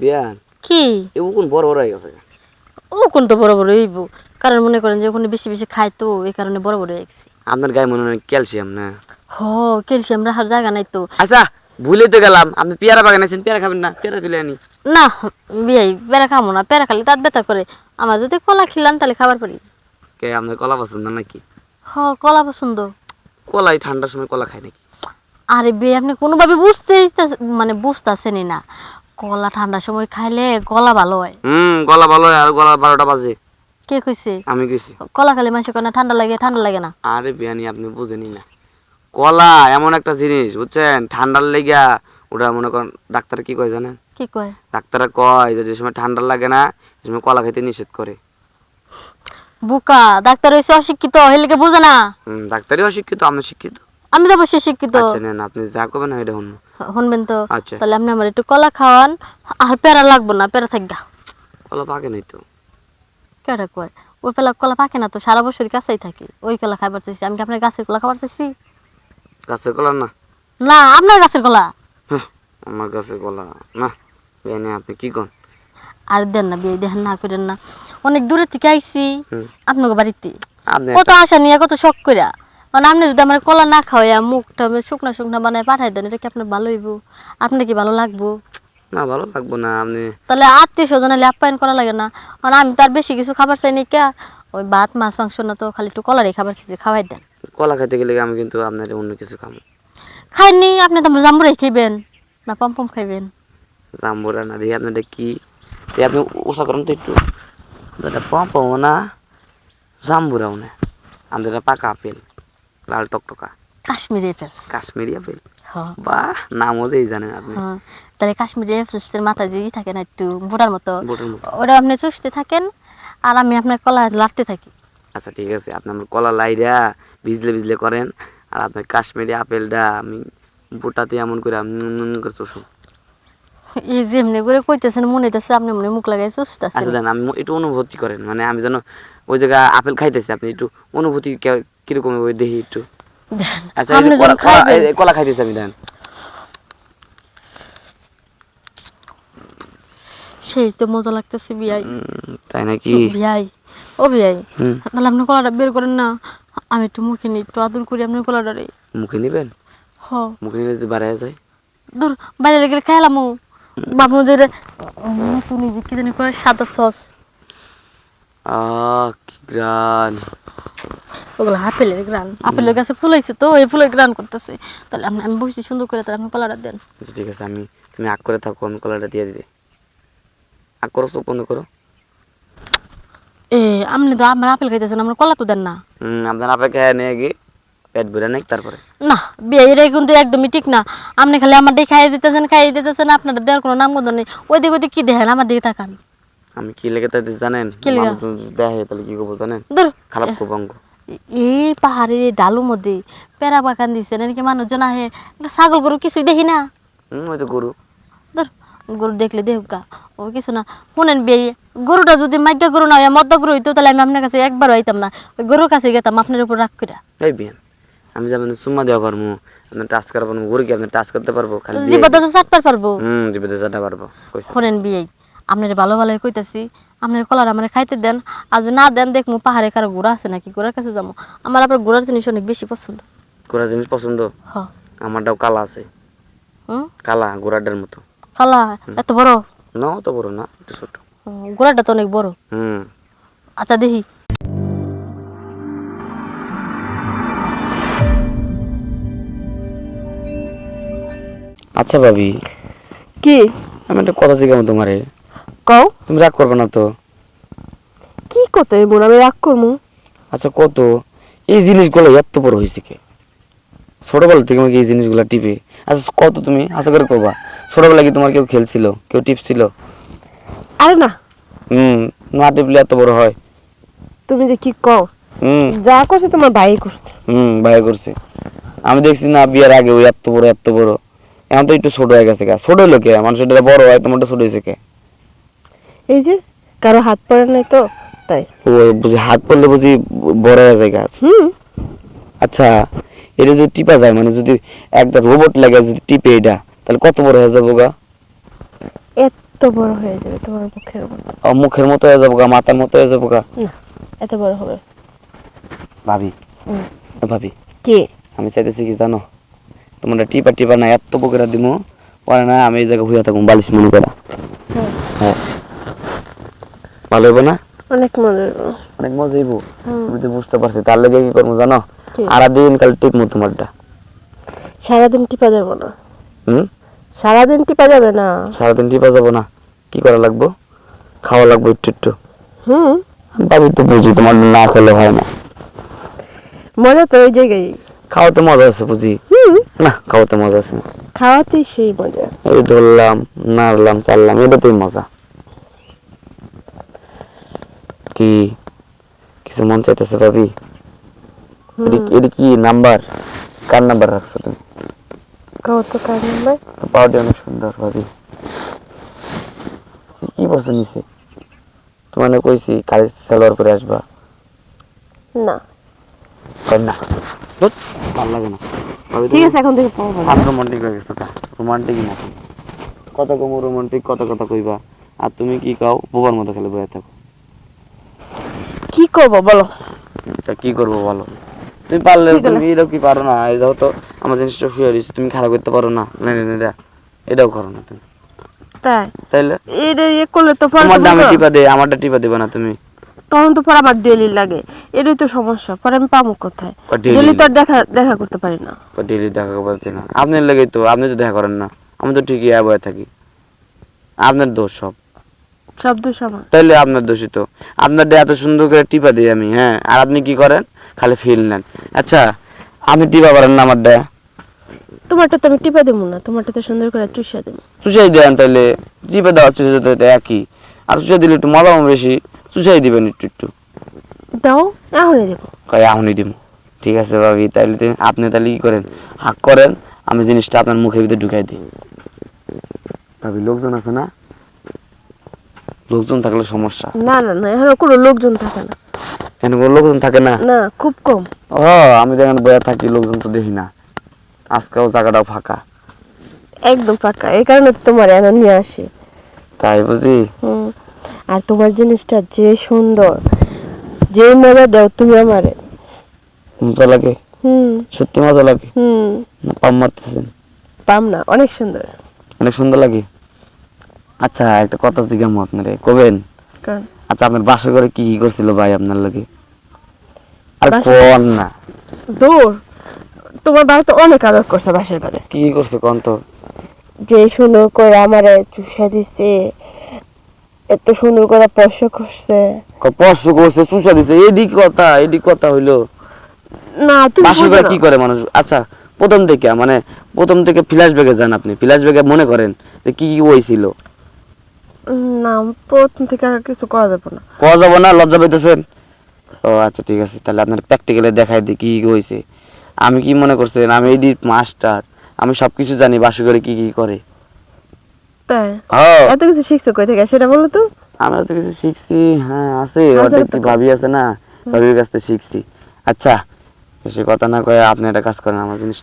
বিয়ান কি? এ উকুন বড় বড় হয়ে গেছে। ও কোন তো বড় বড় হইব। কারণ মনে করেন যে ওখানে বেশি বেশি খায় তো এই কারণে বড় বড় হয়ে গেছে। আপনার গায়ে মনে হয় ক্যালসিয়াম না? হ ক্যালসিয়াম রাখার জায়গা নাই তো। আচ্ছা ভুলে তো গেলাম। আপনি পেয়ারা বাগান আছেন পেয়ারা খাবেন না পেয়ারা তুলে আনি। না বিয়াই পেরা খামো না খালি তার ব্যথা করে। আমার যদি কলা খিলাম তাহলে খাবার পারি কে আপনার কলা পছন্দ নাকি? হ কলা পছন্দ। কলাই ঠান্ডার সময় কলা খায় নাকি? আরে বে আপনি কোনোভাবে বুঝতে মানে বুঝতেছেনই না। কলা ঠান্ডার সময় খাইলে গলা ভালো হয়। হুম গলা ভালো হয় আর গলা বারোটা বাজে। কে কইছে? আমি গেছি কলা খালে মানুষ না ঠান্ডা লাগে ঠান্ডা লাগে না। আরে বিয়ানি আপনি বুঝেনি না। কলা এমন একটা জিনিস বুঝছেন? ঠান্ডার লেগা ওটা মনে করেন ডাক্তার কি কয় জানেন? কি কয়? ডাক্তাররা কয় যে যে সময় ঠান্ডা লাগে না সে সময় কলা খাইতে নিষেধ করে। বুকা ডাক্তার হইছে অশিক্ষিত হেলিকে বুঝে না। হুম ডাক্তারই অশিক্ষিত আমি শিক্ষিত। আমি তো অবশ্যই শিক্ষিত। আচ্ছা নেন আপনি যা করবেন এটা শুনুন শুনবেন তো? আচ্ছা। তাহলে আপনি আমার একটু কলা খাওয়ান আর পেরা লাগবো না পেরা থাকবা কলা পাকে নাই তো। কেটা কয়? ওই পেলা কলা পাকে না তো সারা বছর কাছেই থাকি। ওই কলা খাবার চাইছি আমি কি আপনার গাছের কলা খাবার চাইছি? গাছের কলা না। না আপনার গাছের কলা? হ্যাঁ, আমার গাছের কলা। না বিয়ানি আপনি কি কন? আর দেন না বিয়ে দেখেন না করেন না। অনেক দূরে থেকে আইছি। আপনার বাড়িতে। কত আশা নিয়ে কত শখ কইরা। মানে আপনি যদি আমার কলা না খাওয়াইয়া মুখটা শুকনা শুকনা বানায় পাঠাই দেন এটা কি আপনার ভালো হইব? আপনার কি ভালো লাগবো? না ভালো লাগবো না আপনি তাহলে আত্মীয় স্বজন হলে আপ্যায়ন করা লাগে না। মানে আমি তার বেশি কিছু খাবার চাই নাকি ওই ভাত মাছ মাংস না তো খালি একটু কলারই খাবার চাইছি খাওয়াই দেন। কলা খাইতে গেলে আমি কিন্তু আপনার অন্য কিছু খাব। খাইনি আপনি তো জাম্বুরাই খাইবেন না পমপম খাইবেন। জাম্বুরা না দিয়ে আপনার কি? আপনি উষা করেন তো একটু। এটা পম পম না জাম্বুরাও না। আমাদের পাকা আপেল। লাল টকটকা। কাশ্মীরি অ্যাপেলস কাশ্মীরি আপেল হ্যাঁ। বাহ নামও দেই জানেন আপনি। হ্যাঁ তাহলে কাশ্মীরি অ্যাপেলসের মাথা যে ই থাকে না একটু মোটার মতো ওটা আপনি চুষতে থাকেন আর আমি আপনার কলা লাড়তে থাকি। আচ্ছা ঠিক আছে। আপনি আমার কলা লাইরা ভিজলে ভিজলে করেন আর আপনার কাশ্মীরি আপেলটা আমি বোটাতে এমন করে করে চষুন এই যে এমনি করে কইতেছেন মনে হইতেছে আপনি মনে মুখ লাগাই আচ্ছা চুষতেছেন দেন আমি একটু অনুভূতি করেন। মানে আমি যেন ওই জায়গায় আপেল খাইতেছি আপনি একটু অনুভূতি কে- কীরকম ওই দেখি একটু? আচ্ছা এই কলা- খাইতেছি আমি দেন। সেই তো মজা লাগতেছে বিয়াই। তাই নাকি? বিয়াই ও বিয়াই। তাহলে আপনি কলাটা বের করেন না। আমি একটু মুখে নিই একটু আদর করি আপনি কলাটা রে। মুখে নিবেন? হ। মুখে নিলে যদি বাড়ায় যায়? দূর বাইরে গেলে খাইলাম বাবু যে এই যে কি জানি করে সাদা সস। আহ কি গ্রান। ওগুলো আপেলের গ্রান। আপেলের গাছে ফুল হয়েছে তো এই ফুলের গ্রান করতেছে। তাহলে আপনি আমি বসছি সুন্দর করে তাহলে আপনি কলাটা দেন। আচ্ছা, ঠিক আছে আমি তুমি আগ করে থাকো আমি কলাটা দিয়ে দিবে আগ করো চোখ বন্ধ করো। এ আপনি তো আমার আপেল খাইতেছেন আমার কলা তো দেন না। হুম আপনার আপে খেয়ে নিয়ে গিয়ে পেট ভরে নেক তারপরে? না বিয়ে কিন্তু একদমই ঠিক না। আপনি খালি আমার দিকে খাইয়ে দিতেছেন খাইয়ে দিতেছেন আপনার দেওয়ার কোনো নাম গন্ধ নেই। ওই দিকে ওই কি দেখেন আমার দিকে তাকান। আমি কি লেগে তাই জানেন? কি লেগে? দেখে তাহলে কি করব জানেন? খারাপ করব এই পাহাড়ের ডালুর মধ্যে পেরা বাগান দিচ্ছেন এদিকে মানুষজন আহে ছাগল গরু কিছুই দেখি না? ওই তো গরু। ধর গরু দেখলে দেখুক ও কিছু না। শুনেন বিয়ে গরুটা যদি মাইকা গরু না হয় মদ্দা গরু হইতো তাহলে আমি আপনার কাছে একবার আইতাম না। ওই গরুর কাছে গেতাম আপনার উপর রাগ করে এই বিয়ান আমি যেমন সুম্মা দেওয়া পারব আপনার টাচ করা পারব গরু কি আপনি টাচ করতে পারব খালি দিয়ে জীবন পারব? হুম জীবিত চাটা পারব শোনেন বিয়ে আপনার ভালো ভালো কইতাছি আপনার কলার আমার খাইতে দেন আর যদি না দেন দেখমু পাহাড়ে কারও ঘোড়া আছে নাকি ঘোড়ার কাছে যাব আমার আবার ঘোড়ার জিনিস অনেক বেশি পছন্দ। গোড়া জিনিস পছন্দ? হ। আমারটাও কালা আছে। হুম? কালা গোড়াটার মতো। কালা? এত বড়? না তো বড় না একটু ছোট। ঘোড়াটা তো অনেক বড়। হুম। আচ্ছা দেখি। আচ্ছা ভাবি কি? আমি একটা কথা জিজ্ঞাসা তোমারে। কও। তুমি রাগ করবে না তো। কি কত এমন আমি রাগ করব। আচ্ছা কত এই জিনিসগুলো এত বড় হয়েছে কে? ছোটবেলা থেকে আমাকে এই জিনিসগুলো টিপে। আচ্ছা কত তুমি আশা করে করবা ছোটবেলা কি তোমার কেউ খেলছিল? কেউ টিপছিল? আরে না। হুম না টিপলে এত বড় হয়। তুমি যে কি কও? হুম। যা করছে তোমার ভাই করছে। হুম ভাই করছে। আমি দেখছি না বিয়ের আগে ওই এত বড় এত বড়। এখন তো একটু ছোট হয়ে গেছে ছোট হলো কে? মানুষের এটা বড় হয় তোমারটা ছোট হয়েছে কে? এই যে কারও হাত পড়ে নাই তো তাই। বুঝি হাত পড়লে বুঝি বড় হয়ে যায় গাছ? হুম। আচ্ছা এটা যদি টিপা যায় মানে যদি একটা রোবট লাগে যদি টিপে এটা তাহলে কত বড় হয়ে যাব গা? এত বড় হয়ে যাবে তোমার মুখের মতো। মুখের মতো হয়ে যাব গা মাথার মতো হয়ে যাব গা? না এত বড় হবে। ভাবি হুম। ভাবি। কে? আমি চাইতেছি কি জানো? তোমার টিপা টিপা না এত বকেরা দিমু পরে না আমি এই জায়গায় হইয়া থাকুম বালিশ মনে করা। হ্যাঁ হ্যাঁ। ভালো হইব না? অনেক মজার অনেক মজা হইব। তুমি তো বুঝতে পারছি তার লেগে কি করব জানো? আর দিন কাল টিপমু তোমারটা। সারাদিন টিপা যাবে না। হুম? সারাদিন টিপা যাবে না। সারাদিন টিপা যাব না। কি করা লাগবো? খাওয়া লাগবো একটু একটু। হুম। ভাবি তো বুঝি তোমার না খেলে হয় না। মজা তো ওই জায়গায়। খাওয়াতে মজা আছে বুঝি? হুম। না খাওয়াতে মজা আছে খাওয়াতেই সেই মজা। এই ধরলাম নাড়লাম চাললাম এটাতেই মজা। কি কিছু মন চাইতেছে ভাবি? এটি- কি নাম্বার? কার নাম্বার রাখছো তুমি? কার নাম্বার? পাওয়াটি অনেক সুন্দর ভাবি। কি বছর নিছে তোমার কইছি কালি সালোয়ার করে আসবা। না। না? ধুৎ, লাগে না। ঠিক আছে এখন থেকে পাবো রোমান্টিক হয়ে গেছো রোমান্টিক না। কত কম রোমান্টিক কত কথা কইবা। আর তুমি কি কাও বোবার মতো খেলে বয়ে থাকো। কি করব বলো? এটা কি করব বলো? তুমি পারলে তুমি এটাও কি পারো না? এই তো আমার জিনিসটা শুয়ে দিচ্ছি তুমি খারাপ করতে পারো না। না না না, এটা এটাও করো না তুমি। তাই? তাইলে? এটা ইয়ে করলে তো তোমার দামে টিপা দে আমারটা টিপা দেবে না তুমি। তখন তো পরে আমার ডেলি লাগে। এটাই তো সমস্যা পরে আমি পাবো কোথায়? ডেলি তো দেখা দেখা করতে পারি না। ডেলি দেখা বলতে না। আপনার লেগেই তো আপনি তো দেখা করেন না। আমি তো ঠিকই বয়ে থাকি। আপনার দোষ সব। সব দোষ আমার তাইলে আপনার দোষই তো। আপনার এত সুন্দর করে টিপা দিই আমি হ্যাঁ? আর আপনি কি করেন? খালি ফিল নেন। আচ্ছা আপনি টিপা পারেন না আমার ডে তোমারটা তো আমি টিপা দেবো না তোমারটা তো সুন্দর করে চুষা দেবো চুষাই দেন তাইলে। টিপে দেওয়া চুষে একই। আর চুষে দিলে একটু মজা বেশি। চুষাই দিবেন একটু একটু। দাও এখনই দেবো কয় এখনই দিব ঠিক আছে ভাবি তাইলে আপনি তাহলে কি করেন? হাক করেন আমি জিনিসটা আপনার মুখের ভিতরে ঢুকাই দিই। ভাবি লোকজন আছে না? লোকজন থাকলে সমস্যা। না না না এখন কোনো লোকজন থাকে না। কেন কোনো লোকজন থাকে না? না খুব কম। ও আমি দেখেন বয়া থাকি লোকজন তো দেখি না। আজকেও জায়গাটাও ফাঁকা। একদম পাকা এই কারণে তো তোমার এনে নিয়ে আসি। তাই বুঝি? হুম আর তোমার জিনিসটা যে সুন্দর যে মজা দাও তুমি আমারে। মজা লাগে? হুম। সত্যি মজা লাগে? হুম। পাম মারতেছেন? পাম না অনেক সুন্দর। অনেক সুন্দর লাগে? আচ্ছা একটা কথা জিজ্ঞামো আপনারে কবেন? আচ্ছা আপনার বাসা করে কি কি করছিল ভাই আপনার লাগে? আর কোন না। দূর তোমার বাবা তো অনেক আদর করছে বাসার ঘরে কি কি করছে কোন তো? যে সুন্দর করে আমারে চুষা দিছে এত সুন্দর করে স্পর্শ করছে। স্পর্শ করছে চুষা দিছে এদিক কথা এদিক কথা হইল। না তুমি বাসা করে কি করে মানুষ? আচ্ছা প্রথম থেকে মানে প্রথম থেকে ফ্ল্যাশ ব্যাগে যান আপনি। ফ্ল্যাশ ব্যাগে মনে করেন যে কি কি হয়েছিল উম, না প্রথম থেকে আর কিছু করা যাবে না। পাওয়া যাব না লজ্জা পাইতেছেন ও আচ্ছা ঠিক আছে তাহলে আপনার প্র্যাকটিক্যালে দেখাই দিই কি হয়েছে। আমি কি মনে করছেন আমি এডি মাস্টার আমি সবকিছু জানি বাসা করে কি কি করে। তাই? হ্যাঁ। এত কিছু শিখছো কই থেকে? সেটা বলো তো। আমরা তো কিছু শিখছি হ্যাঁ আছে আছে ওটা কি ভাবি আছে না ভাবির কাছ থেকে শিখছি। আচ্ছা বেশি কথা না কয়ে আপনি একটা কাজ করেন আমার জিনিসটা